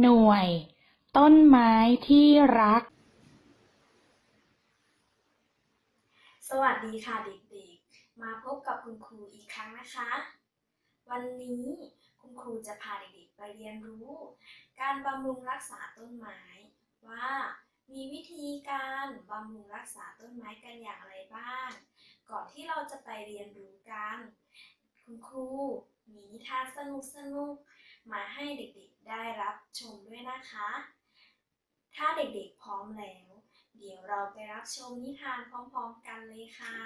หน่วย ต้นไม้ที่รัก สวัสดีค่ะเด็กๆ มาพบกับคุณครูอีกครั้งนะคะ วันนี้คุณครูจะพาเด็กๆไปเรียนรู้ การบำรุงรักษาต้นไม้ ว่ามีวิธีการบำรุงรักษาต้นไม้กันอย่างไรบ้าง ก่อนที่เราจะไปเรียนรู้กัน คุณครูมีนิทานสนุกๆ มาให้เด็กๆได้รับชมด้วยนะคะ ถ้าเด็กๆพร้อมแล้ว เดี๋ยวเราไปรับชมนิทานพร้อมๆกันเลยค่ะ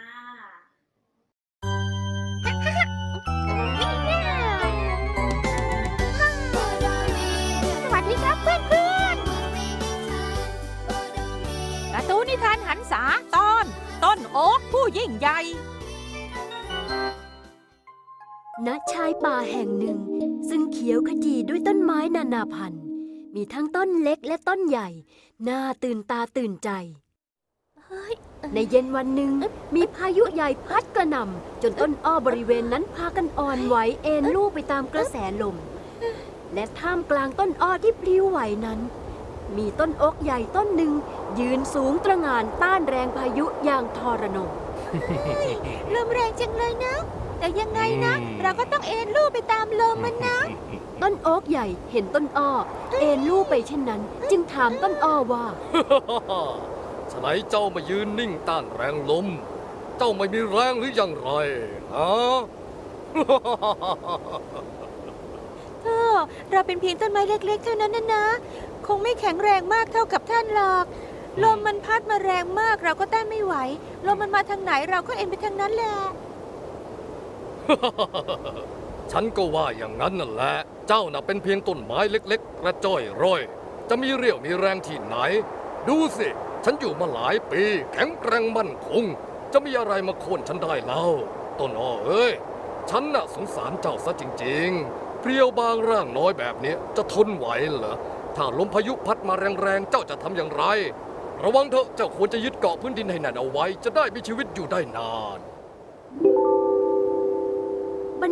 สวัสดีครับเพื่อนเพื่อนๆการ์ตูนนิทานหันษาตอนต้นโอ๊กผู้ยิ่งใหญ่ณชายป่าแห่งหนึ่ง ซึ่งเขียวขจีด้วยต้นไม้นานาพันธุ์ มีทั้งต้นเล็กและต้นใหญ่ น่าตื่นตาตื่นใจในเย็นวันหนึ่งมีพายุใหญ่พัดกระหน่ำจนต้นอ้อบริเวณนั้นพากันอ่อนไหวเอ็นลู่ไปตามกระแสลม และท่ามกลางต้นอ้อที่พลิ้วไหวนั้น มีต้นอกใหญ่ต้นหนึ่ง ยืนสูงตระหง่านต้านแรงพายุอย่างทรนงลมแรงจังเลยนะ แต่ยังไงนะเราก็ต้องเอ็นลู่ไปตามลมมันนะ ต้นโอ๊กใหญ่เห็นต้นอ้อ เอ็นลู่ไปเช่นนั้น จึงถามต้นอ้อว่าฉะไหนเจ้ามายืนนิ่งต้านแรงลม เจ้าไม่มีแรงหรืออย่างไรฮะเออเราเป็นเพียงต้นไม้เล็ก ๆ เท่านั้นนะนะ คงไม่แข็งแรงมากเท่ากับท่านหรอก ลมมันพัดมาแรงมากเราก็ต้านไม่ไหว ลมมันมาทางไหนเราก็เอ็นไปทางนั้นแหละ ฉันก็ว่าอย่างนั้นนั่นแหละ เจ้าน่ะเป็นเพียงต้นไม้เล็ก ๆ กระจ้อยร่อย จะมีเรี่ยวมีแรงที่ไหน ดูสิ ฉันอยู่มาหลายปี แข็งแกร่งมั่นคง จะมีอะไรมาโค่นฉันได้เล่า ต้นอ้อเอ้ย ฉันน่ะสงสารเจ้าซะจริง ๆ เพรียวบางร่างน้อยแบบนี้จะทนไหวเหรอ ถ้าลมพายุพัดมาแรงๆ เจ้าจะทำอย่างไร ระวังเถอะ เจ้าควรจะยึดเกาะพื้นดินให้แน่นเอาไว้ จะได้มีชีวิตอยู่ได้นาน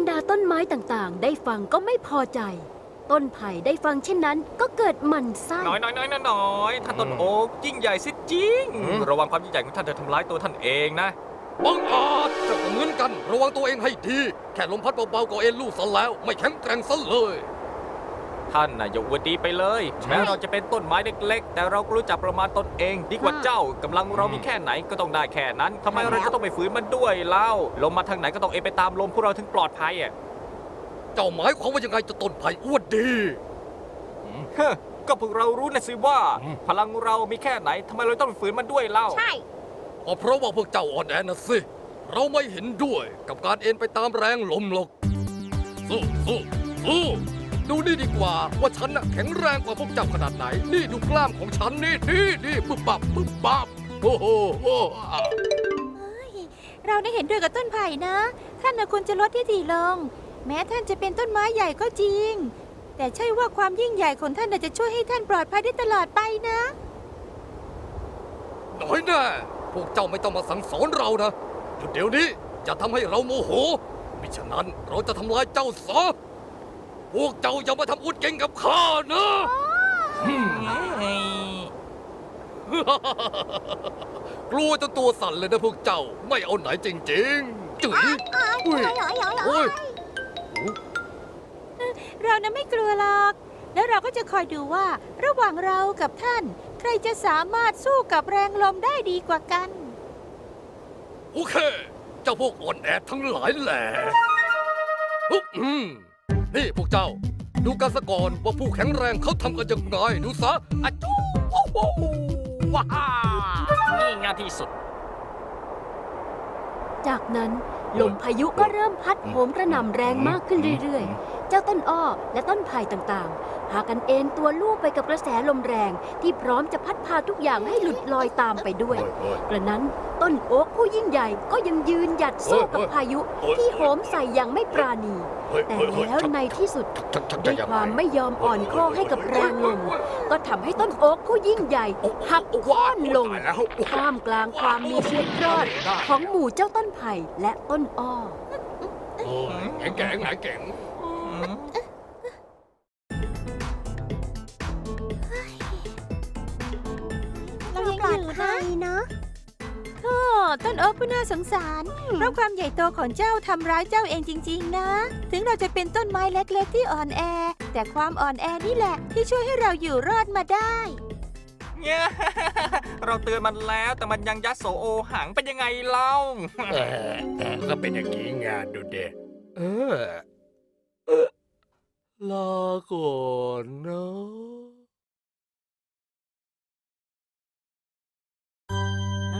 รรดาต้นไม้ต่างๆ ได้ฟังก็ไม่พอใจ ต้นไผ่ได้ฟังเช่นนั้นก็เกิดหมันไส้น้อยน้อยน้อยน้อยน้อยท่านต้นอืมโอ๊กยิ่งใหญ่สิจริง อืม ระวังความยิ่งใหญ่ของท่านจะทำร้ายตัวท่านเองนะ บังอาจเจ้าก็เหมือนกัน ระวังตัวเองให้ดี แค่ลมพัดเบาๆก็เอ็นลู่ซะแล้ว ไม่แข็งแกร่งซะเลย ท่านน่ะอย่าอวดดีไปเลยแม้เราจะเป็นต้นไม้เล็กๆ แต่เราก็รู้จักประมาณตนเอง ดีกว่าเจ้ากำลังเรามีแค่ไหนก็ต้องได้แค่นั้นทำไมเราจะต้องไปฝืนมันด้วยเล่าลมมาทางไหนก็ต้องเอ็นไปตามลมพวกเราถึงปลอดภัยอะเจ้าหมายความว่ายังไงจะต้นไผ่อ้วนดี เฮ้อก็พวกเรารู้นะสิว่า อืม พลังเรามีแค่ไหนทำไมเราต้องไปฝืนมันด้วยเล่า ใช่ ก็เพราะว่าพวกเจ้าอ่อนแอนะสิ เราไม่เห็นด้วยกับการเอ็นไปตามแรงลมหรอกสู้สู้สู้ ดูนี่ดีกว่า ว่าฉันน่ะแข็งแรงกว่าพวกเจ้าขนาดไหน นี่ดูกล้ามของฉันนี่นี่นี่ปึ๊บปับปึ๊บปับโอ้โหโอ้โหอะเราได้เห็นด้วยกับต้นไผ่นะ ท่านน่ะควรจะลดที่ถี่ลง แม้ท่านจะเป็นต้นไม้ใหญ่ก็จริง แต่ใช่ว่าความยิ่งใหญ่ของท่านน่ะจะช่วยให้ท่านปลอดภัยได้ตลอดไปนะ น้อยแน่พวกเจ้าไม่ต้องมาสั่งสอนเรานะหยุดเดี๋ยวนี้อย่าทำให้เราโมโหมิฉะนั้นเราจะทำลายเจ้าซะ พวกเจ้าอย่ามาทำอุดเก่งกับข้านะอืมกลัวจนตัวสั่นเลยนะพวกเจ้าไม่เอาไหนจริงๆจืดอุ้ยโอ้ยเรานะไม่กลัวหรอก แล้วเราก็จะคอยดูว่า ระหว่างเรากับท่าน ใครจะสามารถสู้กับแรงลมได้ดีกว่ากัน โอเค เจ้าพวกอ่อนแอทั้งหลายแหละฮึบอืม นี่พวกเจ้า ดูกันสะก่อนว่าผู้แข็งแรงเขาทำกันยังไงดูซะอะจูโอ้โหว้านี่งานที่สุด จากนั้นลมพายุก็เริ่มพัดโหมกระหน่ำแรงมากขึ้นเรื่อยๆ เจ้าต้นอ้อและต้นไผ่ต่างๆ พากันเอ็นตัวลู่ไปกับกระแสลมแรงที่พร้อมจะพัดพาทุกอย่างให้หลุดลอยตามไปด้วย กระนั้นต้นโอ๊กผู้ยิ่งใหญ่ก็ยังยืนหยัดสู้กับพายุที่โหมใส่อย่างไม่ปราณี แต่แล้วในที่สุดด้วยความไม่ยอมอ่อนข้อให้กับแรงลมก็ทำให้ต้นโอ๊กผู้ยิ่งใหญ่หักโค่นลงข้ามกลางความมีชีวิตรอดของหมู่เจ้าต้นไผ่และต้นอ้อโอ้งแข็งหายแข็งเรายัอยู่ไทยเนาะ ต้นโอ๊กผู้น่าสงสาร เพราะความใหญ่โตของเจ้าทำร้ายเจ้าเองจริง ๆ นะ ถึงเราจะเป็นต้นไม้เล็กๆ ที่อ่อนแอ แต่ความอ่อนแอนี่แหละ ที่ช่วยให้เราอยู่รอดมาได้เนี่ยเราเตือนมันแล้วแต่มันยังยัดโสโอหังเป็นยังไงเล่าเออเออก็เป็นอย่างนี้ไงดูเด็เออเออลาก่อนนะ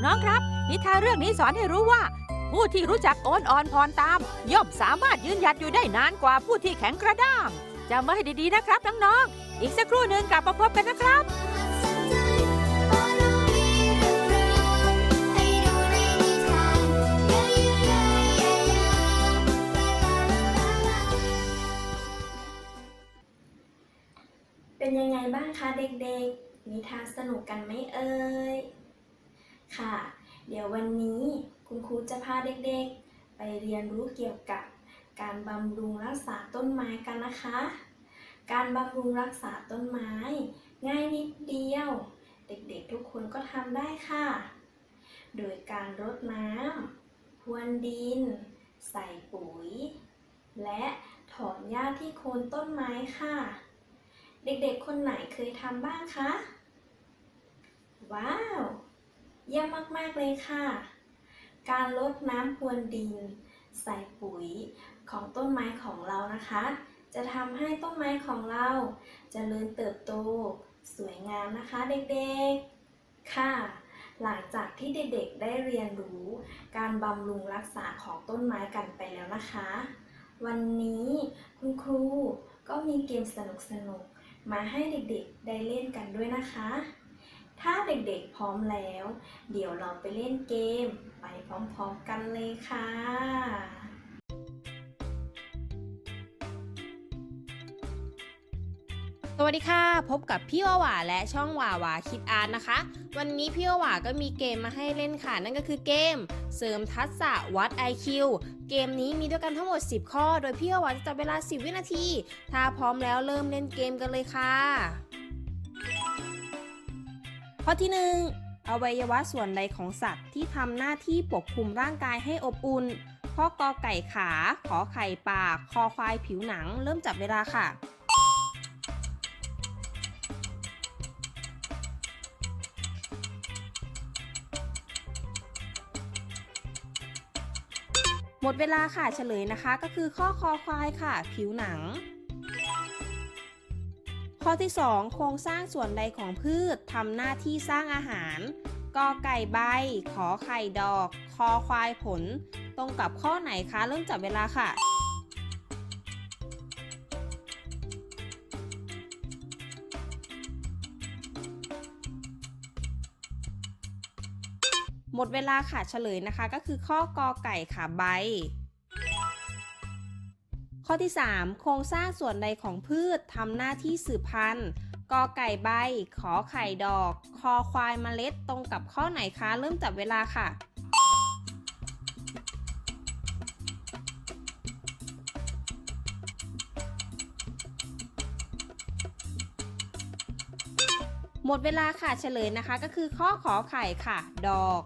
น้องๆครับ นิทานเรื่องนี้สอนให้รู้ว่า ผู้ที่รู้จักโอนอ่อนผ่อนตาม ย่อมสามารถยืนหยัดอยู่ได้นานกว่าผู้ที่แข็งกระด้างจำไว้ให้ดีๆนะครับน้องๆอีกสักครู่หนึ่งกลับมาพบกันนะครับเป็นยังไงบ้างคะเด็กๆ นิทานสนุกกันไหมเอ่ย ค่ะ เดี๋ยววันนี้คุณครูจะพาเด็กๆ ไปเรียนรู้เกี่ยวกับการบำรุงรักษาต้นไม้กันนะคะ การบำรุงรักษาต้นไม้ ง่ายนิดเดียว เด็กๆทุกคนก็ทำได้ค่ะ โดยการรดน้ำพรวนดิน ใส่ปุ๋ย และถอนหญ้าที่โคนต้นไม้ค่ะ เด็กๆคนไหนเคยทำบ้างคะ ว้าว เยี่ยมมาก ๆ เลยค่ะ การลดน้ำพรวนดิน ใส่ปุ๋ยของต้นไม้ของเรานะคะ จะทำให้ต้นไม้ของเราจเจริญเติบโต สวยงามนะคะเด็กๆ ค่ะ หลังจากที่เด็กๆ ได้เรียนรู้การบำรุงรักษาของต้นไม้กันไปแล้วนะคะ วันนี้คุณครูก็มีเกมสนุกๆ มาให้เด็กๆ ได้เล่นกันด้วยนะคะ ถ้าเด็กๆพร้อมแล้ว เดี๋ยวเราไปเล่นเกม ไปพร้อมๆกันเลยค่ะสวัสดีค่ะ พบกับพี่วาวาและช่องวาวาคิดอาร์ตนะคะ วันนี้พี่วาวาก็มีเกมมาให้เล่นค่ะ นั่นก็คือเกม เสริมทักษะวัด IQ เกมนี้มีด้วยกันทั้งหมด 10 ข้อ โดยพี่วาวาจะจับเวลา 10 วินาที ถ้าพร้อมแล้วเริ่มเล่นเกมกันเลยค่ะ ข้อที่ 1 อวัยวะส่วนใดของสัตว์ที่ทำหน้าที่ปกคลุมร่างกายให้อบอุ่นข้อกอไก่ขา ขอไข่ปาก คอควายผิวหนัง เริ่มจับเวลาค่ะ หมดเวลาค่ะเฉลยนะคะ ก็คือข้อคอควายค่ะ ผิวหนัง ข้อที่ 2 โครงสร้างส่วนใดของพืชทำหน้าที่สร้างอาหารกอไก่ใบ ขอไข่ดอก คอควายผล ตรงกับข้อไหนคะ เริ่มจับเวลาค่ะ หมดเวลาค่ะเฉลยนะคะ ก็คือข้อกอไก่ค่ะใบ ข้อที่ 3 โครงสร้างส่วนใดของพืชทำหน้าที่สืบพันธุ์กอไก่ใบ ขอไข่ดอก คอควายเมล็ดตรงกับข้อไหนคะ เริ่มจับเวลาค่ะ หมดเวลาค่ะเฉลยนะคะ ก็คือข้อขอไข่ค่ะ ดอก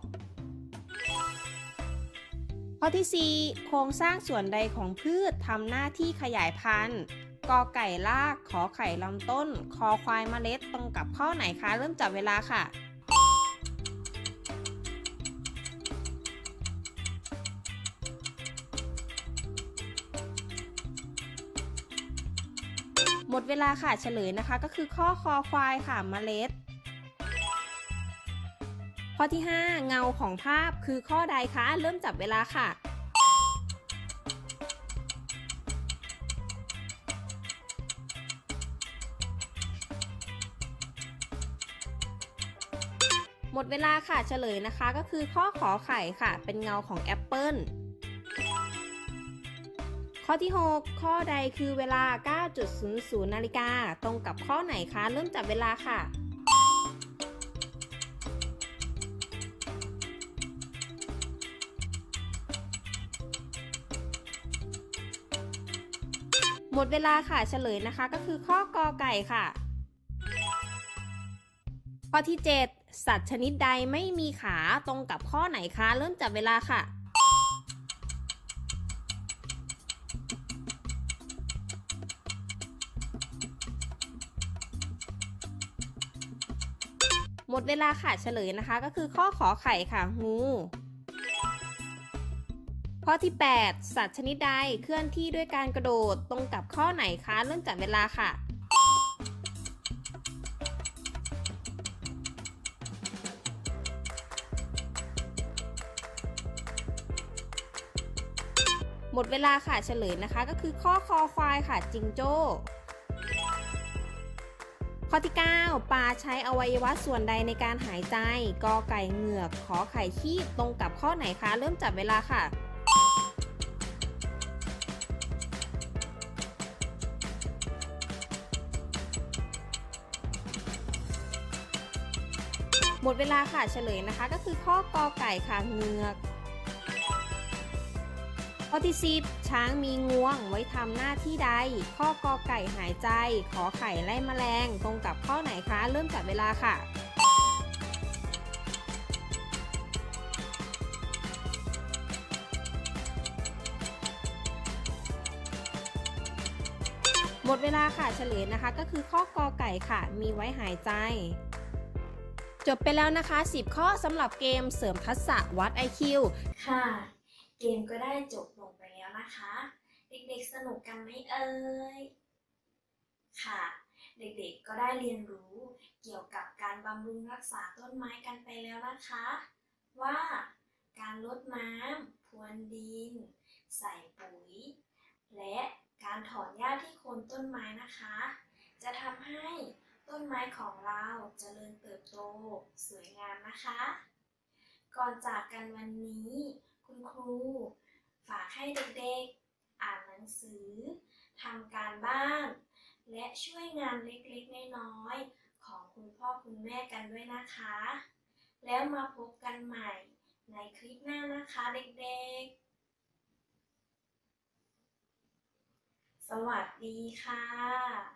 ข้อที่ 4 โครงสร้างส่วนใดของพืชทำหน้าที่ขยายพันธุ์กอไก่ลาก ขอไข่ลำต้น คอควายเมล็ด ตรงกับข้อไหนคะ เริ่มจับเวลาค่ะ หมดเวลาค่ะ เฉลยนะคะ ก็คือข้อคอควายค่ะ เมล็ด ข้อที่ 5 เงาของภาพคือข้อใดคะ เริ่มจับเวลาค่ะหมดเวลาค่ะเฉลยนะคะก็คือข้อขอไข่ค่ะ เป็นเงาของแอปเปิลข้อที่ 6 ข้อใดคือเวลา 9.00 นาฬิกา ตรงกับข้อไหนคะ เริ่มจับเวลาค่ะ หมดเวลาค่ะเฉลยนะคะก็คือข้อกอไก่ค่ะ ข้อที่ 7 สัตว์ชนิดใดไม่มีขาตรงกับข้อไหนคะ เริ่มจับเวลาค่ะ หมดเวลาค่ะเฉลยนะคะ ก็คือข้อขอไข่ค่ะงู ข้อที่ 8 สัตว์ชนิดใดเคลื่อนที่ด้วยการกระโดดตรงกับข้อไหนคะเริ่มจับเวลาค่ะ หมดเวลาค่ะเฉลยนะคะ ก็คือข้อคอควายค่ะจิงโจ้ข้อที่ 9 ปลาใช้อวัยวะส่วนใดในการหายใจ กอไก่เหงือก ขอไข่คีบตรงกับข้อไหนคะ เริ่มจับเวลาค่ะ มดเวลาค่ะเฉลยนะคะ ก็คือข้อกอไก่ค่ะเงือกข้อที่10ช้างมีงวงไว้ทำหน้าที่ใด ข้อกอไก่หายใจ ขอไข่ไล่แมลง ตรงกับข้อไหนคะ เริ่มจับเวลาค่ะ หมดเวลาค่ะเฉลยนะคะ ก็คือข้อกอไก่ค่ะ มีไว้หายใจ จบไปแล้วนะคะ 10 ข้อสำหรับเกมเสริมทักษะวัด IQ ค่ะ เกมก็ได้จบลงไปแล้วนะคะ เด็กๆสนุกกันไหมเอ่ย ค่ะ เด็กๆก็ได้เรียนรู้เกี่ยวกับการบำรุงรักษาต้นไม้กันไปแล้วนะคะ ว่าการลดน้ำพรวนดิน ใส่ปุ๋ย และการถอนหญ้าที่โคนต้นไม้นะคะ จะทำให้ ต้นไม้ของเราเจริญเติบโต สวยงามนะคะ ก่อนจากกันวันนี้ คุณครู ฝากให้เด็กๆ อ่านหนังสือทำการบ้าน และช่วยงานเล็กๆ น้อยๆ ของคุณพ่อคุณแม่กันด้วยนะคะ แล้วมาพบกันใหม่ในคลิปหน้านะคะเด็กๆ สวัสดีค่ะ